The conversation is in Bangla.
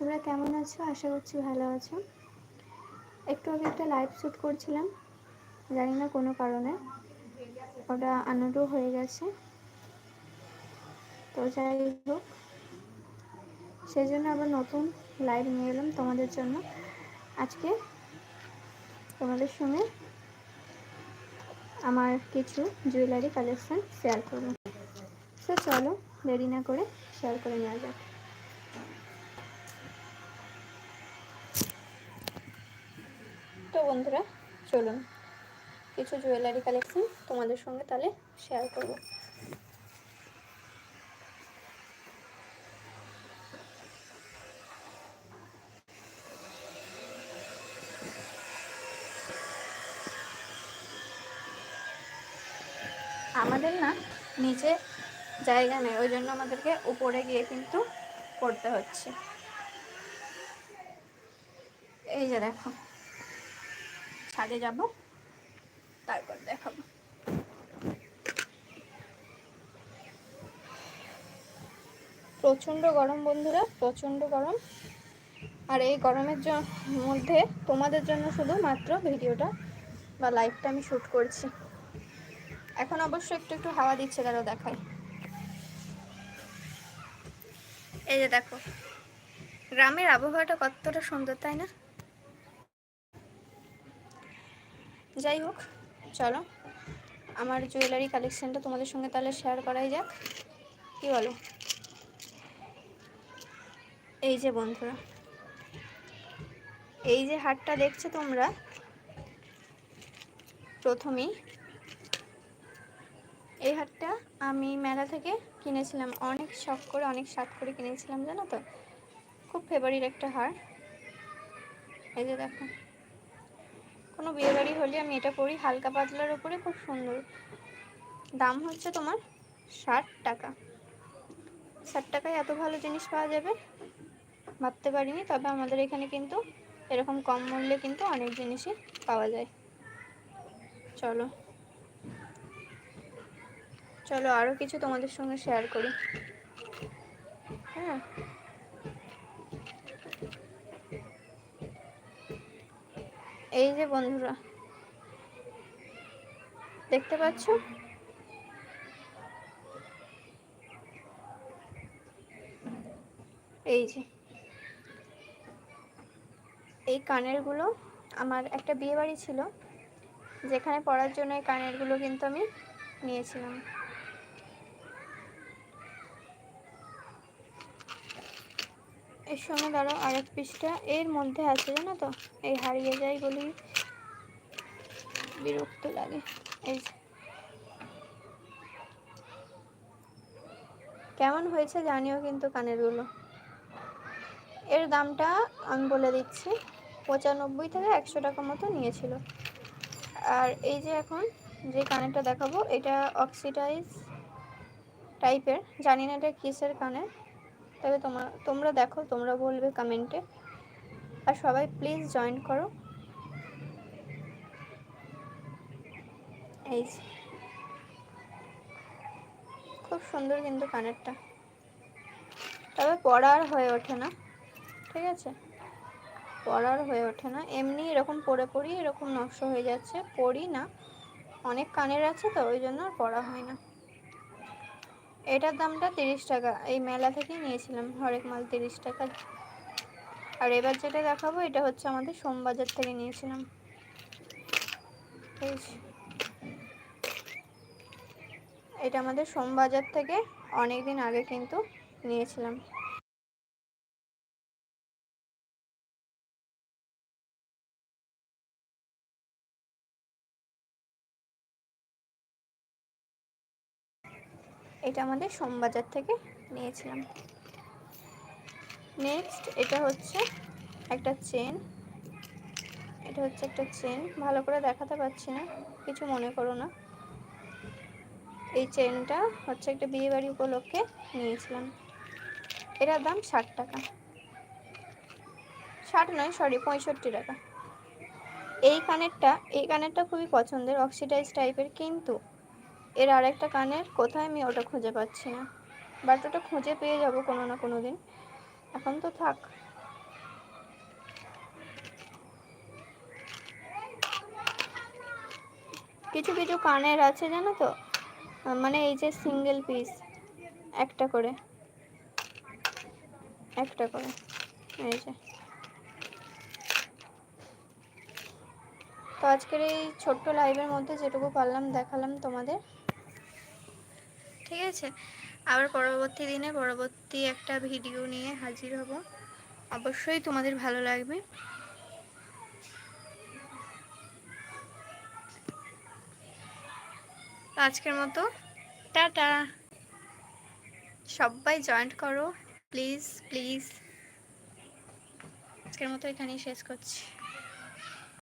তোমরা কেমন আছো? আশা করছি ভালো আছো। একটু আগে একটা লাইভ শ্যুট করছিলাম, জানি না কোনো কারণে। ওটা আনারও হয়ে গেছে। তো যাই হোক সেই জন্য আবার নতুন লাইভ নিয়ে এলাম তোমাদের জন্য। আজকে তোমাদের সঙ্গে আমার কিছু জুয়েলারি কালেকশন শেয়ার করব। তো চলো, দেরি না করে শেয়ার করে নেওয়া যাক। বন্ধুরা, চলুন। কিছু জুয়েলারি কালেকশন তোমাদের সঙ্গে তাহলে শেয়ার করব। আমাদের না নিচে জায়গা নেই, ওই জন্য আমাদেরকে উপরে গিয়ে কিন্তু করতে হচ্ছে। এই যে দেখো। ছাদে যাব। তারপর দেখাবো। প্রচণ্ড গরম বন্ধুরা, প্রচণ্ড গরম। আর এই গরমের মধ্যে তোমাদের জন্য শুধু মাত্র ভিডিওটা বা লাইভটা আমি শ্যুট করছি। এখন অবশ্য একটু একটু হাওয়া দিচ্ছে তারও দেখাই। এই যে দেখো, গ্রামের আবহাওয়াটা কতটা সুন্দর, তাই না? যাই হোক, চলো। আমার জুয়েলারি কালেকশানটা তোমাদের সঙ্গে তাহলে শেয়ার করাই যাক। কি বলো? এই যে বন্ধুরা, এই যে হারটা দেখছ তোমরা? প্রথমেই এই হারটা আমি মেলা থেকে কিনেছিলাম। অনেক শখ করে, অনেক স্বাদ করে কিনেছিলাম, জানো তো? খুব ফেভারিট একটা হার। এই যে দেখো। কোনো বিয়েবাড়ি হলে আমি এটা পরি, হালকা পাতলার উপরে খুব সুন্দর। দাম হচ্ছে তোমার ষাট টাকা। ষাট টাকায় এত ভালো জিনিস পাওয়া যাবে? ভাবতে পারিনি, তবে আমাদের এখানে কিন্তু এরকম কম মূল্যে কিন্তু অনেক জিনিসই পাওয়া যায়। চলো। চলো আরও কিছু তোমাদের সঙ্গে শেয়ার করি। হ্যাঁ। এই যে বন্ধুরা, দেখতে পাচ্ছ? এই যে, এই কানেরগুলো আমার একটা বিয়ে বাড়ি ছিল, যেখানে পড়ার জন্য এই কানেরগুলো কিন্তু আমি নিয়েছিলাম। এর সঙ্গে ধরো আরেক পিসটা এর মধ্যে আছে, জানো তো? এই হারিয়ে যায় বলি বিরক্ত লাগে। এই কেমন হয়েছে জানিও কিন্তু কানেরগুলো। এর দামটা আমি বলে দিচ্ছি, পঁচানব্বই থেকে একশো টাকা মতো নিয়েছিল। আর এই যে এখন যে কানেরটা দেখাবো, এটা অক্সিডাইজ টাইপের, জানি না এটা কিসের কানের। তবে তোমার তোমরা দেখো, তোমরা বলবে কমেন্টে আর সবাই প্লিজ জয়েন করো। এই খুব সুন্দর কিন্তু কানেরটা তবে পড়ার হয়ে ওঠে না, ঠিক আছে? পড়ার হয়ে ওঠে না। এমনি এরকম পরে পড়ি এরকম নষ্ট হয়ে যাচ্ছে। পড়ি না। অনেক কানের আছে তো, ওই জন্য আর পড়া হয় না। এটার দামটা তিরিশ টাকা। এই মেলা থেকে নিয়েছিলাম, হরেক মাল তিরিশ টাকা। আর এবার যেটা দেখাবো, এটা হচ্ছে আমাদের সোমবাজার থেকে নিয়েছিলাম। এটা আমাদের সোমবাজার থেকে অনেক দিন আগে কিন্তু নিয়েছিলাম। এটা আমাদের সোমবাজার থেকে নিয়েছিলাম। নেক্সট এটা হচ্ছে একটা চেন এটা হচ্ছে একটা চেন ভালো করে দেখাতে পারছি না, কিছু মনে করো না। এই চেনটা হচ্ছে একটা বিয়েবাড়ি উপলক্ষে নিয়েছিলাম। এটার দাম ষাট টাকা। ষাট নয় সরি পঁয়ষট্টি টাকা। এই কানেরটা এই কানেরটা খুবই পছন্দের অক্সিডাইজ টাইপের কিন্তু এর আরেকটা কানের, কোথায় আমি ওটা খুঁজে পাচ্ছি না। বাট ওটা খুঁজে পেয়ে যাব কোনো না কোনো দিন। এখন তো থাক। কিছু কিছু কানের আছে জানো তো? মানে এই যে সিঙ্গেল পিস একটা করে। একটা করে, এই যে। তো আজকের এই ছোট্ট লাইভের মধ্যে যেটুকু পারলাম, দেখালাম তোমাদের। ঠিক আছে? আবার পরবর্তী দিনে পরবর্তী একটা ভিডিও নিয়ে হাজির হব। অবশ্যই তোমাদের ভালো লাগবে। আজকের মতো, টাটা! সবাই জয়েন্ট করো প্লিজ প্লিজ আজকের মতো এখানেই শেষ করছি।